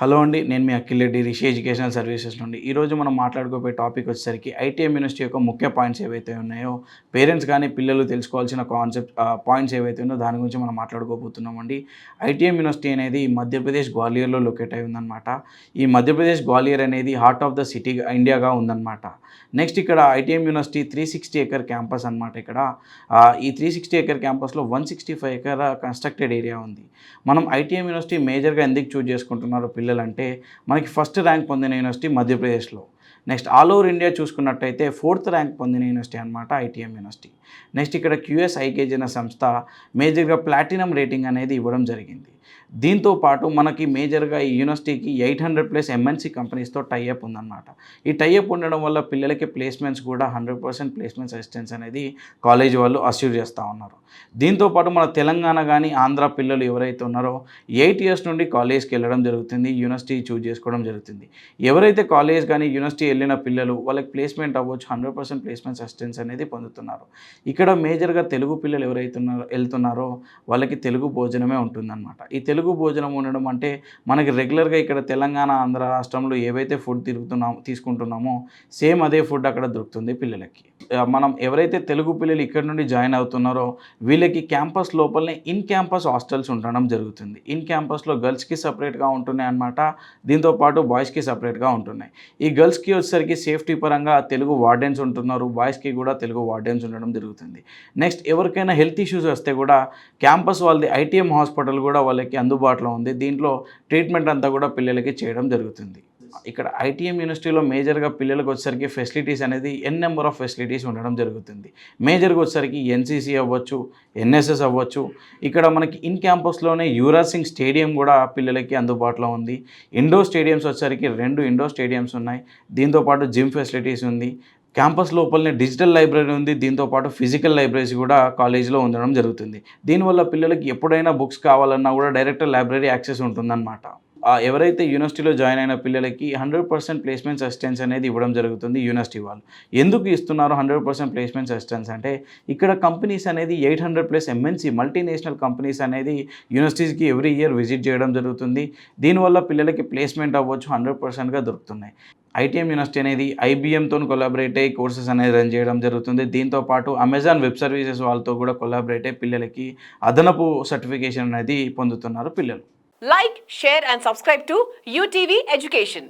Hello అండి నేను మీ అఖిల్ రెడ్డి రిషి ఎడ్యుకేషనల్ సర్వీసెస్ నుండి. ఈరోజు మనం మాట్లాడుకోబోయే టాపిక్ వచ్చేసరికి ఐటీఎం యూనివర్సిటీ యొక్క ముఖ్య పాయింట్స్ ఏవైతే ఉన్నాయో పేరెంట్స్ కానీ పిల్లలు తెలుసుకోవాల్సిన కాన్సెప్ట్ పాయింట్స్ ఏవైతే ఉన్నాయో దాని గురించి మనం మాట్లాడుకోబోతున్నామండి. ఐటీఎం యూనివర్సిటీ అనేది మధ్యప్రదేశ్ గ్వాలియర్లో లొకేట్ అయి ఉందన్నమాట. ఈ మధ్యప్రదేశ్ గ్వాలియర్ అనేది హార్ట్ ఆఫ్ ద సిటీ ఇండియాగా ఉందన్నమాట. నెక్స్ట్ ఇక్కడ ITM university three sixty acre campus అనమాట ఇక్కడ. ఈ త్రీ సిక్స్టీ ఎకర్ క్యాంపస్లో one sixty five acre constructed area ఉంది. మనం ఐటీఎం యూనివర్సిటీ మేజర్గా ఎందుకు చూజ్ చేసుకుంటున్నారు పిల్లలంటే మనకి ఫస్ట్ ర్యాంక్ పొందిన యూనివర్సిటీ మధ్యప్రదేశ్లో. నెక్స్ట్ ఆల్ ఓవర్ ఇండియా చూసుకున్నట్టయితే ఫోర్త్ ర్యాంక్ పొందిన యూనివర్సిటీ అనమాట ఐటీఎం యూనివర్సిటీ. నెక్స్ట్ ఇక్కడ క్యూఎస్ ఐకేజ్ అనే సంస్థ మేజర్గా ప్లాటినం రేటింగ్ అనేది ఇవ్వడం జరిగింది. దీంతో పాటు మనకి మేజర్గా ఈ యూనివర్సిటీకి ఎయిట్ హండ్రెడ్ ప్లస్ ఎంఎన్సీ కంపెనీస్తో టైఅప్ ఉందన్నమాట. ఈ టైఅప్ ఉండడం వల్ల పిల్లలకి ప్లేస్మెంట్స్ కూడా హండ్రెడ్ పర్సెంట్ ప్లేస్మెంట్స్ అసిస్టెన్స్ అనేది కాలేజ్ వాళ్ళు అస్యూర్ చేస్తూ ఉన్నారు. దీంతో పాటు మన తెలంగాణ కానీ ఆంధ్ర పిల్లలు ఎవరైతే ఉన్నారో ఎయిట్ ఇయర్స్ నుండి కాలేజ్కి వెళ్ళడం జరుగుతుంది. యూనివర్సిటీ చూజ్ చేసుకోవడం జరుగుతుంది. ఎవరైతే కాలేజ్ కానీ యూనివర్సిటీ వెళ్ళిన పిల్లలు వాళ్ళకి ప్లేస్మెంట్ అవ్వచ్చు హండ్రెడ్ పర్సెంట్ ప్లేస్మెంట్ అసిస్టెన్స్ అనేది పొందుతున్నారు. ఇక్కడ మేజర్గా తెలుగు పిల్లలు ఎవరైతే ఉన్నారో వెళ్తున్నారో వాళ్ళకి తెలుగు భోజనమే ఉంటుందన్నమాట. ఈ తెలుగు భోజనం ఉండడం అంటే మనకి రెగ్యులర్గా ఇక్కడ తెలంగాణ ఆంధ్ర రాష్ట్రంలో ఏవైతే ఫుడ్ తిరుగుతున్నామో తీసుకుంటున్నామో సేమ్ అదే ఫుడ్ అక్కడ దొరుకుతుంది పిల్లలకి. మనం ఎవరైతే తెలుగు పిల్లలు ఇక్కడ నుండి జాయిన్ అవుతున్నారో వీళ్ళకి క్యాంపస్ లోపలనే ఇన్ క్యాంపస్ హాస్టల్స్ ఉండడం జరుగుతుంది. ఇన్ క్యాంపస్లో గర్ల్స్కి సపరేట్గా ఉంటున్నాయి అన్నమాట. దీంతో పాటు బాయ్స్కి సపరేట్గా ఉంటున్నాయి. ఈ గర్ల్స్కి వచ్చేసరికి సేఫ్టీ పరంగా తెలుగు వార్డెన్స్ ఉంటున్నారు. బాయ్స్కి కూడా తెలుగు వార్డెన్స్ ఉండడం జరుగుతుంది. నెక్స్ట్ ఎవరికైనా హెల్త్ ఇష్యూస్ వస్తే కూడా క్యాంపస్ వాళ్ళది ఐటీఎం హాస్పిటల్ కూడా వాళ్ళకి అందుబాటులో ఉంది. దీంట్లో ట్రీట్మెంట్ అంతా కూడా పిల్లలకి చేయడం జరుగుతుంది. ఇక్కడ ఐటీఎం యూనివర్సిటీలో మేజర్గా పిల్లలకు వచ్చేసరికి ఫెసిలిటీస్ అనేది ఎన్ నెంబర్ ఆఫ్ ఫెసిలిటీస్ ఉండడం జరుగుతుంది. మేజర్గా వచ్చేసరికి ఎన్సీసీ అవ్వచ్చు ఎన్ఎస్ఎస్ అవ్వచ్చు. ఇక్కడ మనకి ఇన్ క్యాంపస్లోనే యువరాజ్ సింగ్ స్టేడియం కూడా పిల్లలకి అందుబాటులో ఉంది. ఇండోర్ స్టేడియంస్ వచ్చేసరికి రెండు ఇండోర్ స్టేడియంస్ ఉన్నాయి. దీంతోపాటు జిమ్ ఫెసిలిటీస్ ఉంది. క్యాంపస్ లోపలనే డిజిటల్ లైబ్రరీ ఉంది. దీంతో పాటు ఫిజికల్ లైబ్రరీస్ కూడా కాలేజీలో ఉండడం జరుగుతుంది. దీనివల్ల పిల్లలకి ఎప్పుడైనా బుక్స్ కావాలన్నా కూడా డైరెక్ట్ లైబ్రరీ యాక్సెస్ ఉంటుందన్నమాట. ఎవరైతే యూనివర్సిటీలో జాయిన్ అయిన పిల్లలకి హండ్రెడ్ పర్సెంట్ ప్లేస్మెంట్స్ అసిస్టెన్స్ అనేది ఇవ్వడం జరుగుతుంది యూనివర్సిటీ వాళ్ళు. ఎందుకు ఇస్తున్నారు హండ్రెడ్ పర్సెంట్ ప్లేస్మెంట్స్ అసిస్టెన్స్ అంటే ఇక్కడ కంపెనీస్ అనేది eight hundred plus MNC multinational companies అనేది యూనివర్సిటీస్కి ఎవ్రీ ఇయర్ విజిట్ చేయడం జరుగుతుంది. దీనివల్ల పిల్లలకి ప్లేస్మెంట్ అవ్వచ్చు హండ్రెడ్ పర్సెంట్గా దొరుకుతున్నాయి. ఐటీఎం యూనివర్సిటీ అనేది ఐబీఎంతో కొలాబరేట్ అయ్యి కోర్సెస్ అనేది రన్ చేయడం జరుగుతుంది. దీంతో పాటు అమెజాన్ వెబ్ సర్వీసెస్ వాళ్ళతో కూడా కొలాబరేట్ అయ్యి పిల్లలకి అదనపు సర్టిఫికేషన్ అనేది పొందుతున్నారు పిల్లలు. Like, share, and subscribe to UTV Education.